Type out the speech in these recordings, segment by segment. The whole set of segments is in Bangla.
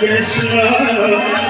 Krishna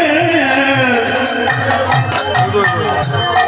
すごい。